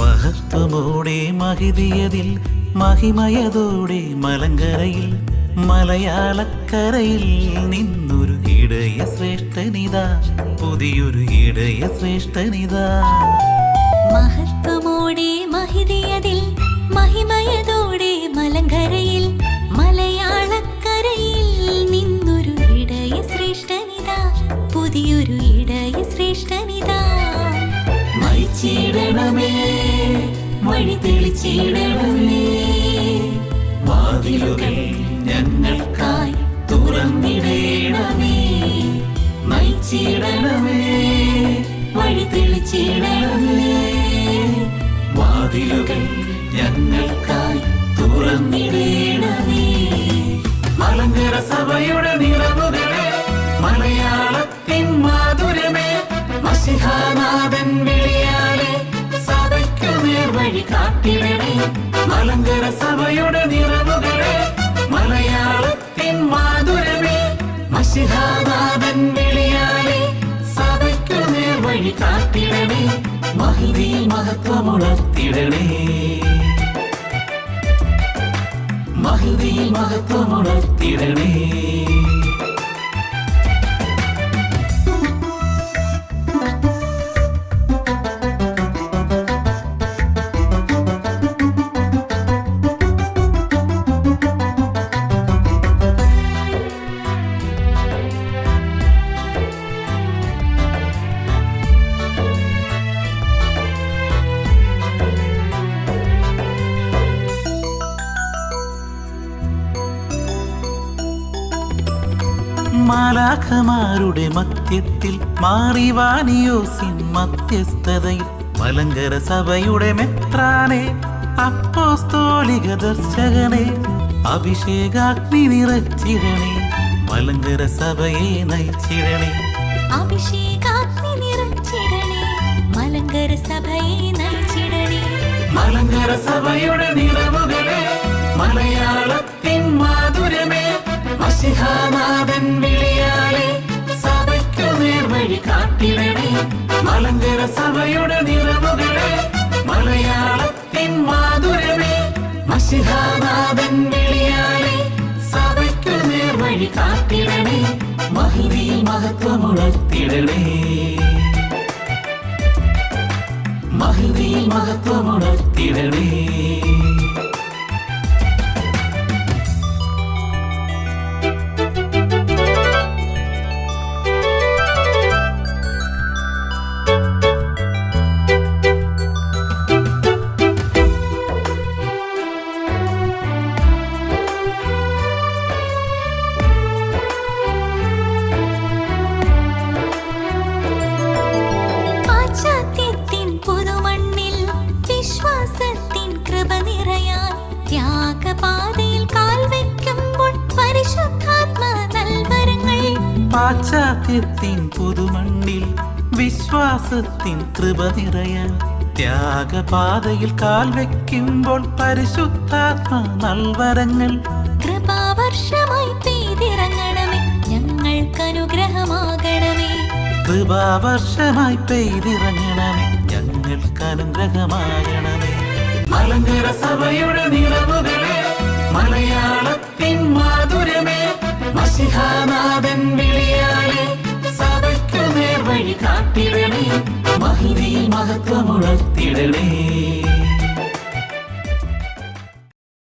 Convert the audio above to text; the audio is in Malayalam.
മഹത്വമോടെ മഹിതിയതിൽ മഹിമയതോടെ മലങ്കരയിൽ മലയാളക്കരയിൽ നിന്നൊരു ഇടയ ശ്രേഷ്ഠനിത പുതിയൊരു ഇടയ ശ്രേഷ്ഠനിത വഴി തെളിച്ചിടണമേ വാതിലുകൾ ഞങ്ങൾക്കായി തുറന്നിടേണമേ. നയിച്ചിടണമേ. വഴി തെളിച്ചിടണമേ വാതിലുകൾ ഞങ്ങൾക്കായി തുറന്നിടണമേ. മലങ്കര സഭയുടെ നിറവുകളെ മലയാളത്തിൻ മാധുരമേ മഷിഹാനാഥൻ മലങ്കര സഭയുടെ നിറവുകളെ മലയാളത്തിൻ മാധുരമേ. മഷിഹാനാഥൻ വിളിയാലെ സഭയ്ക്കു നേർവഴി കാത്തിടണേ. മഹിതിയിൽ മഹത്വമുണർത്തിടണേ മഹിതിയിൽ മഹത്വമുണർത്തിടണേ മാലാഖമാരുടെ മധ്യത്തിൽ മാറിവാനിയോസിൻ മധ്യസ്ഥതയിൽ മലങ്കര സഭയുടെ മെത്രാനെ അപ്പോസ്തോലിക ദർശകനെ അഭിഷേകാഗ്നി നിറച്ചിടണേ മലങ്കര സഭയെ നയിച്ചിടണേ. അഭിഷേകാഗ്നി നിറച്ചിടണേ മലങ്കര സഭയെ നയിച്ചിടണേ. മലങ്കര സഭയുടെ നിറവുകളെ മലയാളത്തിൻ മാധുരമേ മഷിഹാനാഥൻ വിളിയാലെ നേർവഴി കാട്ടിടണേ മലങ്കര സഭയുടെ നിറവുകളെ മലയാളത്തിൻ മാധുരമേ മഷിഹാനാഥൻ വിളിയാലെ സഭയ്ക്കു നേർവഴി കാട്ടിടണേ മഹിതിയിൽ മഹത്വമുണർത്തിടണേ മഹിതിയിൽ മഹത്വമുണർത്തിടണേ പാശ്ചാത്യത്തിൻ പാശ്ചാത്യത്തിൻ പുതുമണ്ണിൽ വിശ്വാസത്തിൻ കൃപ നിറയാൻ ത്യാഗപാതയിൽ കാൽ വെക്കുമ്പോൾ പരിശുദ്ധാത്മ നൽവരങ്ങൾ കൃപാവർഷമായി പെയ്തിറങ്ങണമേ ഞങ്ങൾക്ക് അനുഗ്രഹമാകണമേ കൃപാവർഷമായി പെയ്തിറങ്ങണമേ ഞങ്ങൾക്ക് അനുഗ്രഹമാകണമേ മലങ്കര സഭയുടെ നിറവുകളെ മലയാളത്തിൻ മാധുരമേ മഷിഹാനാഥൻ നേർവഴി കാട്ടിടണേ മഹിതിയിൽ മഹത്വമുണർത്തിടണേ